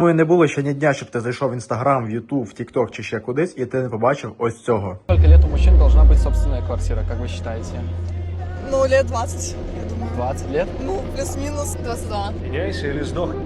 Тому і не було ще ні дня, щоб ти зайшов в інстаграм, в Ютуб, в Тікток чи ще кудись, і ти не побачив ось цього. Сколько лет у мужчин должна быть собственная квартира, как вы считаете? Ну, лет 20, я думаю. 20 лет? Ну, плюс-минус 22. Меняйся или сдохни.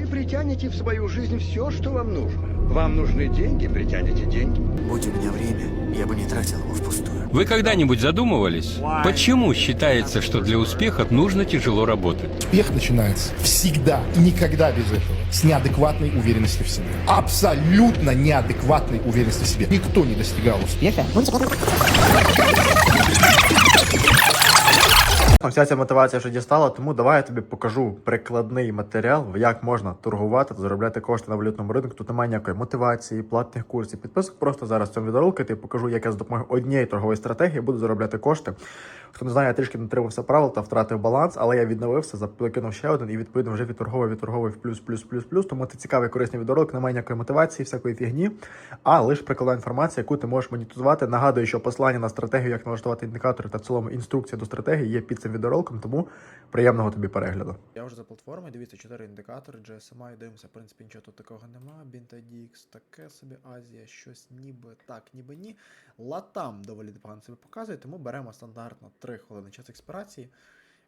Вы притянете в свою жизнь все, что вам нужно. Вам нужны деньги, притянете деньги. Будь у меня время, я бы не тратил его впустую. Вы когда-нибудь задумывались, почему считается, что для успеха нужно тяжело работать? Успех начинается всегда и никогда без этого. С неадекватной уверенности в себе. Абсолютно неадекватной уверенности в себе. Никто не достигал успеха. Вся ця мотивація вже дістала, тому давай я тобі покажу прикладний матеріал, як можна торгувати та заробляти кошти на валютному ринку. Тут немає ніякої мотивації, платних курсів, підписок. Просто зараз в цьому відеоролику я тобі покажу, як я з допомогою однієї торгової стратегії буду заробляти кошти. Хто не знає, я трішки не тримався правил та втратив баланс, але я відновився, закинув ще один і відповідно вже відторговий, відторговий в плюс, плюс, плюс, плюс. Тому це цікавий корисний відеоролик, немає ніякої мотивації, всякої фігні, а лише прикладна інформація, яку ти можеш монетизувати. Нагадую, що послання на стратегію, як налаштувати індикатори та в цілому інструкція до стратегії є під цим відеороликом, тому приємного тобі перегляду. Я вже за платформою, дивіться, чотири індикатори, GSMI, дивимося, в принципі, нічого тут такого нема. BintaDX, таке собі Азія, щось ніби так, ніби ні. Латам доволі непогано себе показує, тому беремо стандартно 3 хвилини час експірації.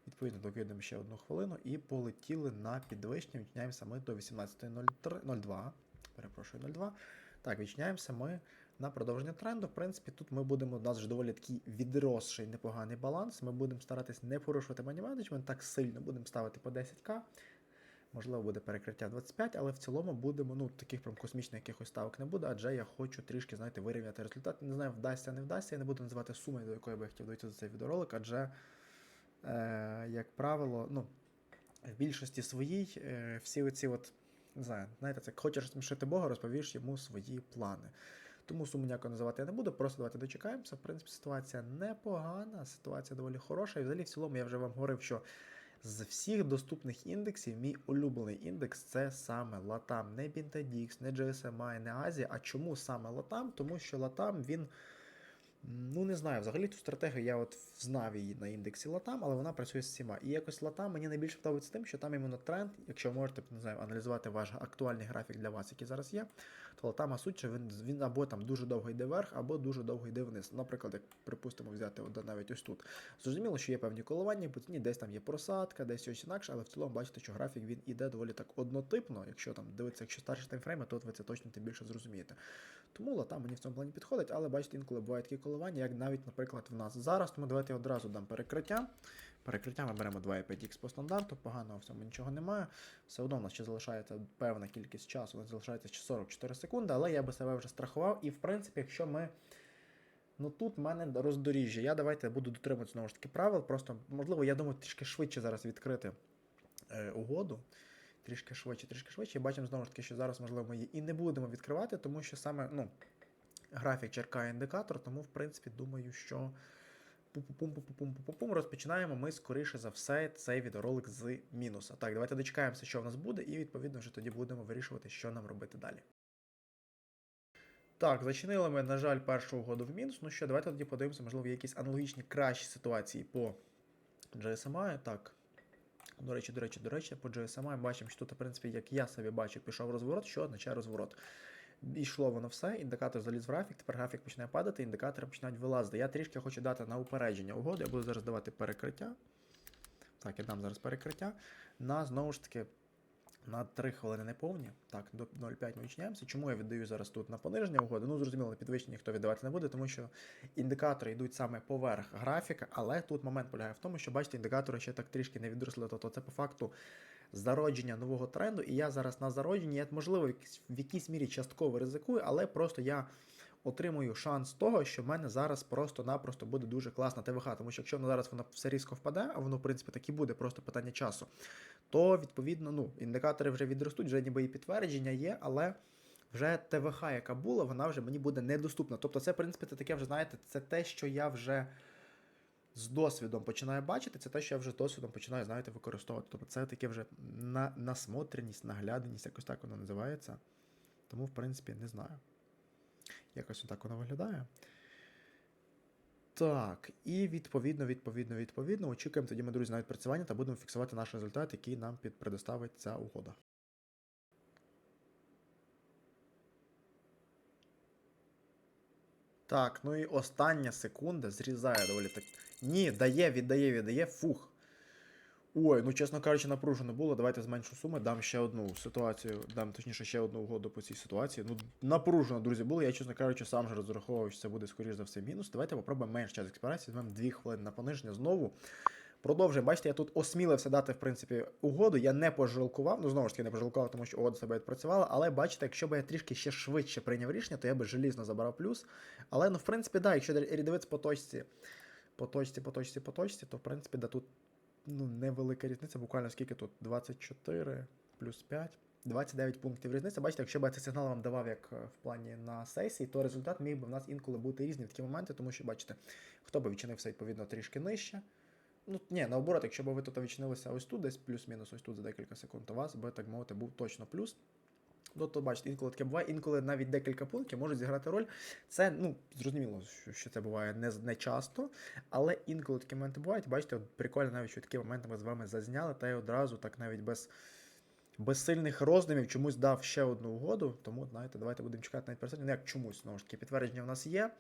Відповідно, докидаємо ще одну хвилину і полетіли на підвищення. Відчиняємося ми до 18.02. Перепрошую, 02. Так, відчиняємося ми на продовження тренду. В принципі, тут ми будемо, у нас вже доволі такий відросший непоганий баланс. Ми будемо старатись не порушувати money management так сильно, будемо ставити по 10к. Можливо, буде перекриття 25, але в цілому будемо, ну, таких прям космічних якихось ставок не буде, адже я хочу трішки, знаєте, вирівняти результат. Не знаю, вдасться, не вдасться. Я не буду називати суми, до якої би я хотів дойти за цей відеоролик, адже, е, як правило, ну, в більшості своїй е, всі оці от, не знаю, знаєте, це хочеш розсмішити Бога, розповіш йому свої плани. Тому суму ніяко називати я не буду, просто давайте дочекаємося. В принципі, ситуація непогана, ситуація доволі хороша. І взагалі, в цілому, я вже вам говорив, що з всіх доступних індексів, мій улюблений індекс це саме Latam. Не Bintadix, не GSMI, не Азія. А чому саме Latam? Тому що Latam він. Ну, не знаю, взагалі цю стратегію я от знав її на індексі Latam, але вона працює з всіма. І якось Latam мені найбільше подобається тим, що там іменно тренд, якщо можете не знаю, аналізувати ваш актуальний графік для вас, який зараз є, то Latam суть, що він, він або там дуже довго йде вверх, або дуже довго йде вниз. Наприклад, як припустимо, взяти от навіть ось тут. Зрозуміло, що є певні коливання, по ціні десь там є просадка, десь щось інакше, але в цілому бачите, що графік він іде доволі так однотипно. Якщо там дивитися, якщо старші таймфрейми, то от ви це точно тим більше зрозумієте. Тому Latam мені в цьому плані підходить, але бачите, інколи бувають такі коливання, як навіть, наприклад, в нас зараз. Тому давайте я одразу дам перекриття. Перекриття ми беремо 2,5х по стандарту, поганого в цьому нічого немає. Все одно у нас ще залишається певна кількість часу, у нас залишається ще 44 секунди, але я би себе вже страхував. І в принципі, якщо ми. Ну тут в мене роздоріжжя. Я давайте буду дотримуватися знову ж таки правил. Просто, можливо, я думаю, трішки швидше зараз відкрити е, угоду. Трішки швидше, трішки швидше. І бачимо знову ж таки, що зараз, можливо, ми її і не будемо відкривати, тому що саме ну, графік черкає індикатор, тому, в принципі, думаю, що пум-пум-пум-пум-пум-пум розпочинаємо ми, скоріше за все, цей відеоролик з мінуса. Так, давайте дочекаємося, що в нас буде, і відповідно вже тоді будемо вирішувати, що нам робити далі. Так, зачинили ми, на жаль, першу угоду в мінус. Ну що, давайте тоді подивимося, можливо, є якісь аналогічні кращі ситуації по GSMI. Так. До речі, до речі, до речі, по GSMI бачимо, що тут, в принципі, як я собі бачу, пішов розворот, що означає розворот. Йшло воно все, індикатор заліз в графік, тепер графік починає падати, індикатори починають вилазити. Я трішки хочу дати на упередження угоду, я буду зараз давати перекриття. Так, я дам зараз перекриття. На знову ж таки на 3 хвилини неповні. Так, до 0,5 ми відчиняємося. Чому я віддаю зараз тут на пониження угоди? Ну, зрозуміло, на підвищення ніхто віддавати не буде, тому що індикатори йдуть саме поверх графіка, але тут момент полягає в тому, що бачите, індикатори ще так трішки не відросли, тобто це по факту зародження нового тренду. І я зараз на зародженні, я, можливо, в якійсь, мірі частково ризикую, але просто я отримую шанс того, що в мене зараз просто-напросто буде дуже класна ТВХ. Тому що якщо воно зараз воно все різко впаде, а воно, в принципі, так і буде, просто питання часу, то відповідно ну, індикатори вже відростуть, вже ніби і підтвердження є, але. Вже ТВХ, яка була, вона вже мені буде недоступна. Тобто, це, в принципі, це таке вже, знаєте, це те, що я вже з досвідом починаю бачити, це те, що я вже досвідом починаю, знаєте, використовувати. Тобто це таке вже на, насмотреність, нагляденість, якось так воно називається. Тому, в принципі, не знаю. Якось так воно виглядає. Так, і відповідно, відповідно, відповідно, очікуємо тоді ми, друзі, на відпрацювання та будемо фіксувати наш результат, який нам предоставить ця угода. Так, ну і остання секунда зрізає доволі так. Ні, дає, віддає, віддає. Фух. Ой, ну чесно кажучи, напружено було. Давайте зменшу суми, дам ще одну ситуацію, дам точніше ще одну угоду по цій ситуації. Ну, напружено, друзі, було. Я, чесно кажучи, сам же розраховував, що це буде, скоріш за все, мінус. Давайте попробуємо менш час експірації, візьмемо 2 хвилини на пониження знову. Продовжуємо. Бачите, я тут осмілився дати, в принципі, угоду. Я не пожалкував. Ну, знову ж таки, не пожалкував, тому що угода себе відпрацювала. Але бачите, якщо б я трішки ще швидше прийняв рішення, то я би желізно забрав плюс. Але, ну, в принципі, да, якщо рядовець по точці, по точці, по точці, по точці, то в принципі, да тут ну, невелика різниця. Буквально скільки тут? 24 плюс 5. 29 пунктів різниця. Бачите, якщо б я цей сигнал вам давав як е, в плані на сесії, то результат міг би в нас інколи бути різний в такі моменти, тому що, бачите, хто би відчинився відповідно трішки нижче. Ну, ні, наоборот, якщо б ви тут відчинилися ось тут, десь плюс-мінус ось тут за декілька секунд, у вас би, так мовити, був точно плюс. Ну, то бачите, інколи таке буває, інколи навіть декілька пунктів можуть зіграти роль. Це, ну, зрозуміло, що, це буває не, не часто, але інколи такі моменти бувають. Бачите, от прикольно навіть, що такі моменти ми з вами зазняли, та й одразу так навіть без, без сильних роздумів чомусь дав ще одну угоду. Тому, знаєте, давайте будемо чекати навіть персонально. Ну, як чомусь, знову ж таки, підтвердження в нас є.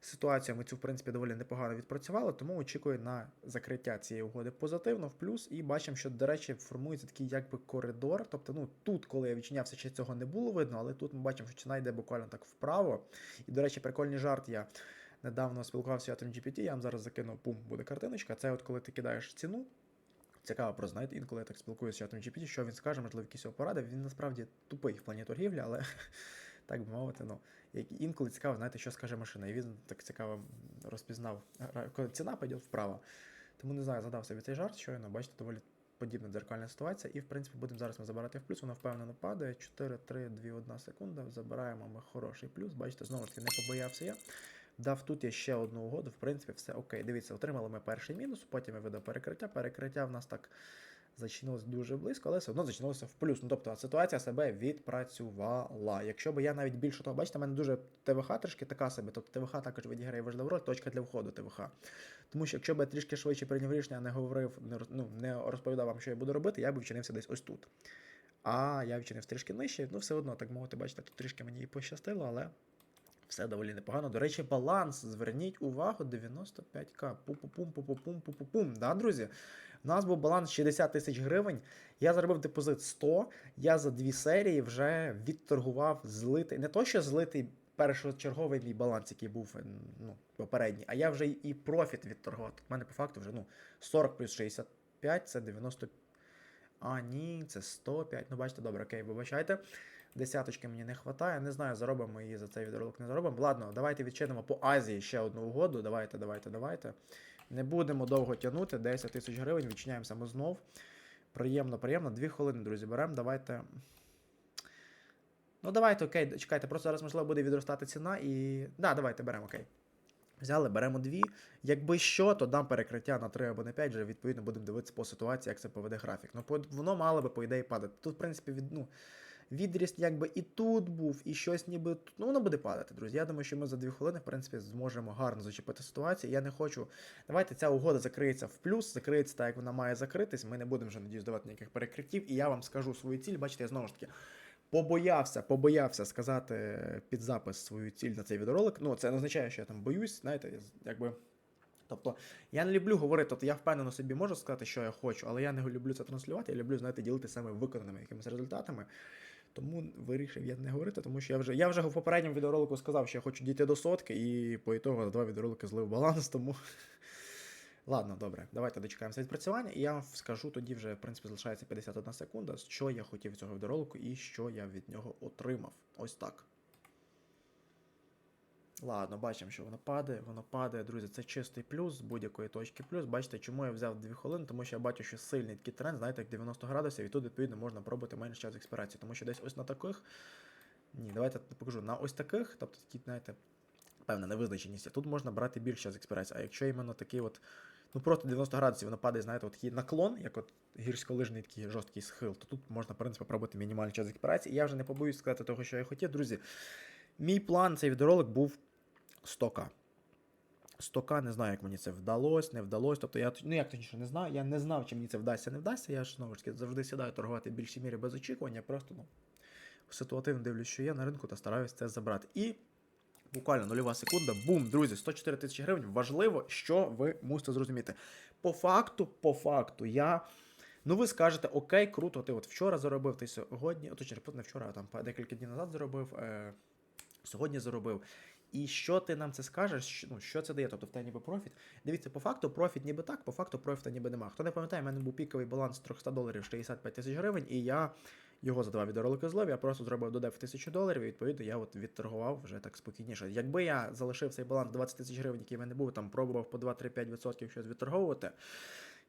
Ситуацію ми цю, в принципі, доволі непогано відпрацювали, тому очікую на закриття цієї угоди позитивно в плюс. І бачимо, що, до речі, формується такий якби коридор. Тобто, ну тут, коли я відчинявся, ще цього не було видно, але тут ми бачимо, що ціна йде буквально так вправо. І, до речі, прикольний жарт я недавно спілкувався з GPT, я вам зараз закину, пум, буде картиночка. Це от коли ти кидаєш ціну. Цікаво про знаєте, інколи я так спілкуюся з GPT, що він скаже, можливо, якісь його поради. Він насправді тупий в плані торгівлі, але так би мовити, ну інколи цікаво, знаєте, що скаже машина. І він так цікаво розпізнав, коли ціна піде вправо. Тому не знаю, задав собі цей жарт, щойно, бачите, доволі подібна дзеркальна ситуація. І в принципі будемо зараз ми забирати в плюс, воно впевнено падає. 4, 3, 2, 1 секунда. Забираємо ми хороший плюс. Бачите, знову ж таки, не побоявся я. Дав тут я ще одну угоду, в принципі, все окей. Дивіться, отримали ми перший мінус, потім я видав перекриття. Перекриття в нас так зачинилося дуже близько, але все одно зачинилося в плюс. Ну тобто ситуація себе відпрацювала. Якщо б я навіть більше того, бачите, в мене дуже ТВХ трішки така собі. Тобто ТВХ також відіграє важливу роль, точка для входу ТВХ. Тому що якщо б я трішки швидше прийняв рішення, не говорив, не, ну, не розповідав вам, що я буду робити, я б вчинився десь ось тут. А я вчинив трішки нижче, ну все одно, так мовити, бачите, тут трішки мені і пощастило, але все доволі непогано. До речі, баланс. Зверніть увагу, 95к. Пу-пу-пум, пу-пу-пум, пу-пу-пум. Да, друзі? У нас був баланс 60 тисяч гривень. Я заробив депозит 100. Я за дві серії вже відторгував злитий. Не то, що злитий першочерговий мій баланс, який був ну, попередній, а я вже і профіт відторгував. У мене по факту вже ну, 40 плюс 65 це 90. А, ні, це 105. Ну, бачите, добре, окей, вибачайте. Десяточки мені не вистачає. Не знаю, заробимо її за цей відеоролик, не заробимо. Ладно, давайте відчинимо по Азії ще одну угоду. Давайте, давайте, давайте. Не будемо довго тягнути. 10 тисяч гривень, відчиняємося ми знов. Приємно, приємно. Дві хвилини, друзі, беремо. Давайте. Ну, давайте, окей, чекайте, просто зараз, можливо, буде відростати ціна і. Да, давайте беремо, окей. Взяли, беремо дві. Якби що, то дам перекриття на 3 або на 5, вже відповідно будемо дивитися по ситуації, як це поведе графік. Ну, воно мало би, по ідеї, падати. Тут, в принципі, від, ну, відріст якби і тут був, і щось ніби тут. Ну, воно буде падати, друзі. Я думаю, що ми за 2 хвилини, в принципі, зможемо гарно зачепити ситуацію. Я не хочу. Давайте ця угода закриється в плюс, закриється так, як вона має закритись. Ми не будемо вже надіюсь давати ніяких перекриттів. І я вам скажу свою ціль. Бачите, я знову ж таки. Побоявся, побоявся сказати під запис свою ціль на цей відеоролик. Ну, це не означає, що я там боюсь, знаєте, якби. Тобто, я не люблю говорити, тобто я впевнено собі можу сказати, що я хочу, але я не люблю це транслювати, я люблю, знаєте, ділитися саме виконаними якимись результатами. Тому вирішив я не говорити, тому що я вже я вже в попередньому відеоролику сказав, що я хочу дійти до сотки, і по ітогу за два відеоролики злив баланс, тому. Ладно, добре, давайте дочекаємося відпрацювання, і я вам скажу тоді вже, в принципі, залишається 51 секунда, що я хотів цього відеоролику і що я від нього отримав. Ось так. Ладно, бачимо, що воно падає, воно падає, друзі. Це чистий плюс з будь-якої точки плюс. Бачите, чому я взяв 2 хвилини, тому що я бачу, що сильний такий тренд, знаєте, як 90 градусів, і тут, відповідно, можна пробувати менше час експірації. Тому що десь ось на таких. Ні, давайте покажу. На ось таких, тобто такі, знаєте, певна невизначеність. Тут можна брати більше час експірації. А якщо іменно такий от. Ну просто 90 градусів воно падає, знаєте, от такий наклон, як от гірськолижний такий жорсткий схил, то тут можна, в принципі, пробувати мінімальний час експірації. І я вже не побоюсь сказати того, що я хотів. Друзі, мій план, цей відеоролик був 100к. 100к, не знаю, як мені це вдалося, не вдалося. Тобто я ну як точніше не знаю. Я не знав, чи мені це вдасться, не вдасться. Я ж знову ж таки завжди сідаю торгувати в більшій мірі без очікування. Просто ну, ситуативно дивлюсь, що є на ринку та стараюсь це забрати. І Буквально нульова секунда. Бум, друзі, 104 тисячі гривень. Важливо, що ви мусите зрозуміти. По факту, по факту, я. Ну, ви скажете, окей, круто, ти от вчора заробив, ти сьогодні, точніше, не вчора, а там декілька днів назад заробив, е, сьогодні заробив. І що ти нам це скажеш? Ну, що це дає? Тобто в тебе ніби профіт. Дивіться, по факту профіт ніби так, по факту профіта ніби нема. Хто не пам'ятає, в мене був піковий баланс 300 доларів 65 тисяч гривень, і я його за два відеоролики злив, я просто зробив додав тисячу доларів, і відповідно я от відторгував вже так спокійніше. Якби я залишив цей баланс 20 тисяч гривень, який в мене був, там пробував по 2-3-5% щось відторговувати.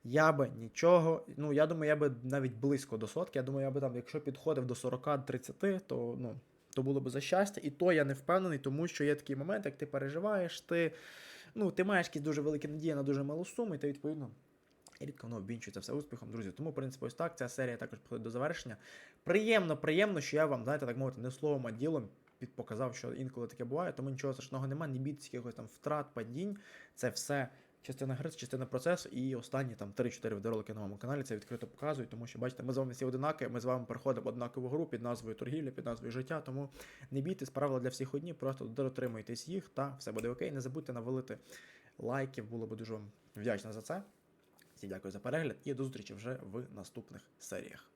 Я би нічого, ну я думаю, я би навіть близько до сотки. Я думаю, я би там, якщо підходив до 40-30, то ну. То було б за щастя, і то я не впевнений, тому що є такий момент, як ти переживаєш, ти, ну, ти маєш якісь дуже великі надії на дуже малу суму, і ти відповідно і рідко воно обвінчується все успіхом, друзі. Тому, в принципі, ось так. Ця серія також підходить до завершення. Приємно, приємно, що я вам, знаєте, так мовити, не словом, а ділом показав, що інколи таке буває, тому нічого страшного немає, не бійтесь якихось там втрат, падінь. Це все частина гри, це частина процесу. І останні там 3-4 відеоролики на моєму каналі це відкрито показують, тому що бачите, ми з вами всі одинакові, ми з вами переходимо однакову гру під назвою торгівля, під назвою життя. Тому не бійтесь, правила для всіх одні, просто дотримуйтесь їх та все буде окей. Не забудьте навалити лайків, було би дуже вам вдячно за це. Всім дякую за перегляд і до зустрічі вже в наступних серіях.